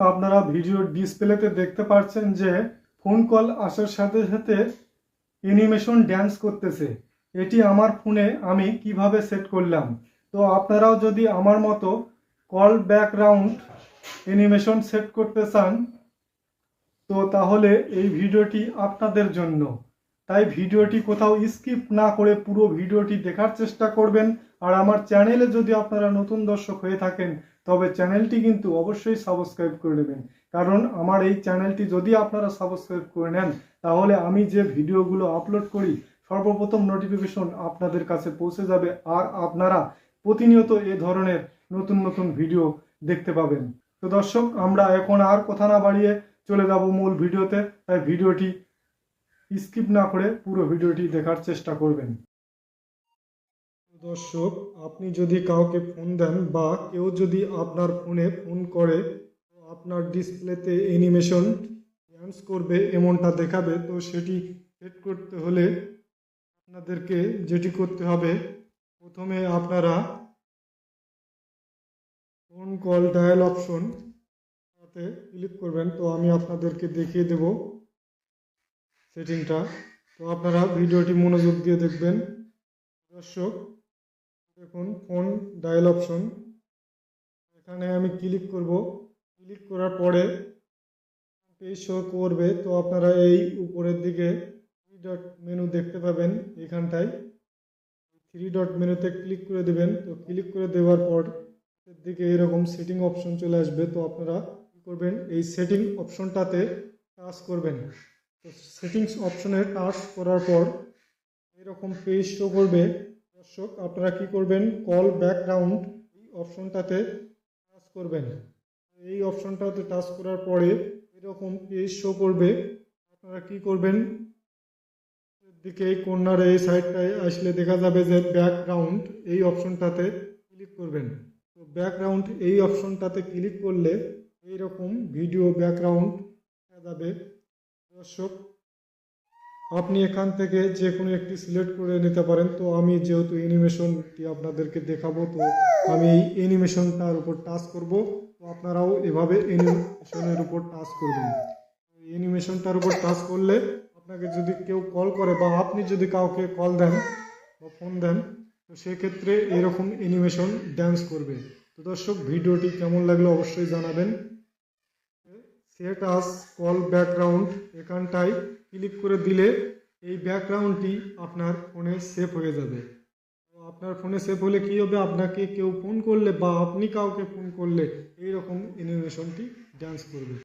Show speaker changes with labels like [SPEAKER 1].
[SPEAKER 1] আপনারা ভিডিও ডিসপ্লেতে দেখতে পাচ্ছেন যে ফোন কল আসার সাথে সাথে অ্যানিমেশন ড্যান্স করতেছে। এটি আমার ফোনে আমি কীভাবে সেট করলাম? তো আপনারাও যদি আমার মতো কল ব্যাকগ্রাউন্ড অ্যানিমেশন সেট করতে চান, তো তাহলে এই ভিডিওটি আপনাদের জন্য। তাই ভিডিওটি কোথাও স্কিপ না করে পুরো ভিডিওটি দেখার চেষ্টা করবেন। আর আমার চ্যানেলে যদি আপনারা নতুন দর্শক হয়ে থাকেন, তবে চ্যানেলটি কিন্তু অবশ্যই সাবস্ক্রাইব করে নেবেন। কারণ আমার এই চ্যানেলটি যদি আপনারা সাবস্ক্রাইব করে নেন, তাহলে আমি যে ভিডিওগুলো আপলোড করি, সর্বপ্রথম নোটিফিকেশন আপনাদের কাছে পৌঁছে যাবে আর আপনারা প্রতিনিয়ত এ ধরনের নতুন নতুন ভিডিও দেখতে পাবেন। তো দর্শক, আমরা এখন আর কথা না বাড়িয়ে চলে যাব মূল ভিডিওতে। তাই ভিডিওটি স্কিপ না করে পুরো ভিডিওটি দেখার চেষ্টা করবেন। দর্শক, আপনি যদি কাউকে ফোন দেন বা কেউ যদি আপনার ফোনে ফোন করে, তো আপনার ডিসপ্লেতে অ্যানিমেশন ড্যান্স করবে, এমনটা দেখাবে, তো সেটি সেট করতে হলে আপনাদেরকে যেটি করতে হবে, প্রথমে আপনারা ফোন কল ডায়াল অপশন তাতে ক্লিক করবেন। তো আমি আপনাদেরকে দেখিয়ে দেব। সেটিংটা তো আপনারা ভিডিওটি মনোযোগ দিয়ে দেখবেন। দর্শক, দেখুন ফোন ডায়াল অপশন এখানে আমি ক্লিক করব। ক্লিক করার পরে পেজ শো করবে। তো আপনারা এই উপরের দিকে থ্রি ডট মেনু দেখতে পাবেন এখানটায়। থ্রি ডট মেনুতে ক্লিক করে দেবেন। তো ক্লিক করে দেওয়ার পর দিকে এরকম সেটিং অপশন চলে আসবে। তো আপনারা কী করবেন? এই সেটিং অপশনটাতে টাচ করবেন। সেটিংস অপশনে টাচ করার পর এরকম পেজ শো করবে। দর্শক, আপনারা কি করবেন? কল ব্যাকগ্রাউন্ড এই অপশনটাতে টাচ করবেন। এই অপশনটাতে টাচ করার পরে এরকম পেজ শো করবে। আপনারা কি করবেন? দিকে কর্নার এই সাইডটায় আসলে দেখা যাবে যে ব্যাকগ্রাউন্ড এই অপশনটাতে ক্লিক করবেন। তো ব্যাকগ্রাউন্ড এই অপশনটাতে ক্লিক করলে এইরকম ভিডিও ব্যাকগ্রাউন্ড দেখা যাবে। দর্শক, আপনি এখান থেকে যে কোনো একটি সিলেক্ট করে নিতে পারেন। তো আমি যেহেতু অ্যানিমেশনটি আপনাদেরকে দেখাবো, তো আমি এই অ্যানিমেশনটার উপর টাচ করব। তো আপনারাও এভাবে অ্যানিমেশনের উপর টাচ করবেন। অ্যানিমেশনটার উপর টাচ করলে আপনাকে যদি কেউ কল করে বা আপনি যদি কাউকে কল দেন বা ফোন দেন, তো সেক্ষেত্রে এরকম অ্যানিমেশন ড্যান্স করবে। তো দর্শক, ভিডিওটি কেমন লাগল অবশ্যই জানাবেন। সেট আস কল ব্যাকগ্রাউন্ড এখানটায় ক্লিক করে দিলে এই ব্যাকগ্রাউন্ডটি আপনার ফোনে সেভ হয়ে যাবে। আপনার ফোনে সেভ হলে কী হবে? আপনাকে কেউ ফোন করলে বা আপনি কাউকে ফোন করলে এই রকম অ্যানিমেশনটি ডান্স করবে।